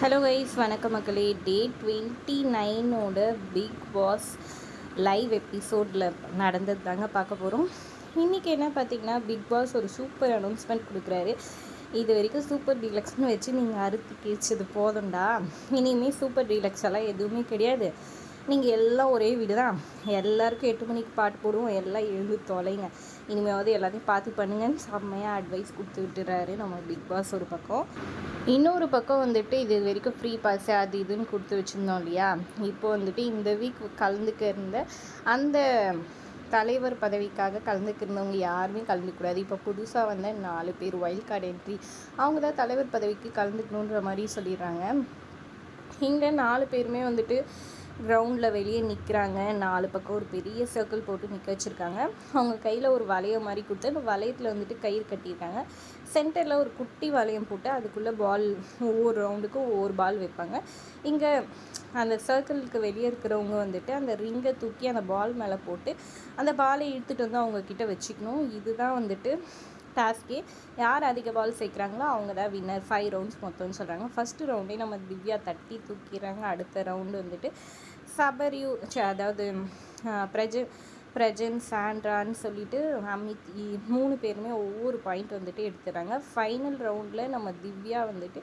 Hello guys வணக்க மக்களே. Day twenty நைனோட பிக் பாஸ் லைவ் எபிசோடில் நடந்தது தாங்க பார்க்க போகிறோம் இன்றைக்கி என்ன பார்த்தீங்கன்னா பிக் பாஸ் ஒரு சூப்பர் அனௌன்ஸ்மெண்ட் கொடுக்குறாரு. இது வரைக்கும் சூப்பர் டீலக்ஸ்னு வச்சு நீங்கள் அறுத்து கிழிச்சது போதும்டா. இனிமேல் சூப்பர் டீலக்ஸ் எல்லாம் எதுவுமே கிடையாது. நீங்கள் எல்லாம் ஒரே வீடு தான் எல்லாருக்கும் எட்டு மணிக்கு பாட்டு போடுவோம். எல்லாம் எழுந்து தொலைங்க. இனிமேவது எல்லாத்தையும் பார்த்து பண்ணுங்கன்னு செம்மையாக அட்வைஸ் கொடுத்து விட்டுறாரு நம்ம பிக் பாஸ் ஒரு பக்கம். இன்னொரு பக்கம் வந்துட்டு இது வரைக்கும் ஃப்ரீ பாஸ் அது இதுன்னு கொடுத்து வச்சுருந்தோம் இல்லையா? இப்போ வந்துட்டு இந்த வீக் கலந்துக்க இருந்த அந்த தலைவர் பதவிக்காக கலந்துக்கிருந்தவங்க யாருமே கலந்துக்கூடாது இப்போ புதுசாக வந்த நாலு பேர் ஒயில்ட் கார்டு என்ட்ரி அவங்க தான் தலைவர் பதவிக்கு கலந்துக்கணுன்ற மாதிரி சொல்லிடுறாங்க. இங்கே நாலு பேருமே வந்துட்டு கிரவுண்டில் வெளியே நிற்கிறாங்க நாலு பக்கம் ஒரு பெரிய சர்க்கிள் போட்டு நிற்க வச்சுருக்காங்க. அவங்க கையில் ஒரு வளையம் மாதிரி கொடுத்து அந்த வளையத்தில் வந்துட்டு கயிறு கட்டியிருக்காங்க. சென்டரில் ஒரு குட்டி வளையம் போட்டு அதுக்குள்ளே பால் ஒவ்வொரு ரவுண்டுக்கும் ஒவ்வொரு பால் வைப்பாங்க. இங்கே அந்த சர்க்கிளுக்கு வெளியே இருக்கிறவங்க வந்துட்டு அந்த ரிங்கை தூக்கி அந்த பால் மேலே போட்டு அந்த பாலை இழுத்துட்டு வந்து அவங்கக்கிட்ட வச்சுக்கணும். இதுதான் வந்துட்டு டாஸ்க்கே யார் அதிக பால் சேர்க்குறாங்களோ அவங்க தான் வின்னர் ஃபைவ் ரவுண்ட்ஸ் மொத்தம்னு சொல்கிறாங்க ஃபஸ்ட்டு ரவுண்டே நம்ம திவ்யா தட்டி தூக்கிறாங்க. அடுத்த ரவுண்டு வந்துட்டு சபரியூ அதாவது பிரஜ பிரஜன் சாண்ட்ரான்னு சொல்லிட்டு அமித் மூணு பேருமே ஒவ்வொரு பாயிண்ட் வந்துட்டு எடுத்துறாங்க. ஃபைனல் ரவுண்டில் நம்ம திவ்யா வந்துட்டு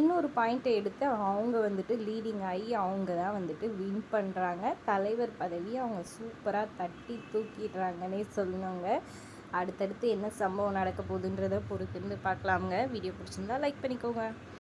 இன்னொரு பாயிண்ட்டை எடுத்து அவங்க வந்துட்டு லீடிங் ஆகி அவங்க தான் வந்துட்டு வின் பண்ணுறாங்க தலைவர் பதவி அவங்க சூப்பராக தட்டி தூக்கிடுறாங்கன்னே சொன்னாங்க அடுத்தடுத்து என்ன சம்பவம் நடக்க போகுதுன்றதை பொறுத்திருந்து பார்க்கலாமுங்க. வீடியோ பிடிச்சிருந்தா லைக் பண்ணிக்கோங்க.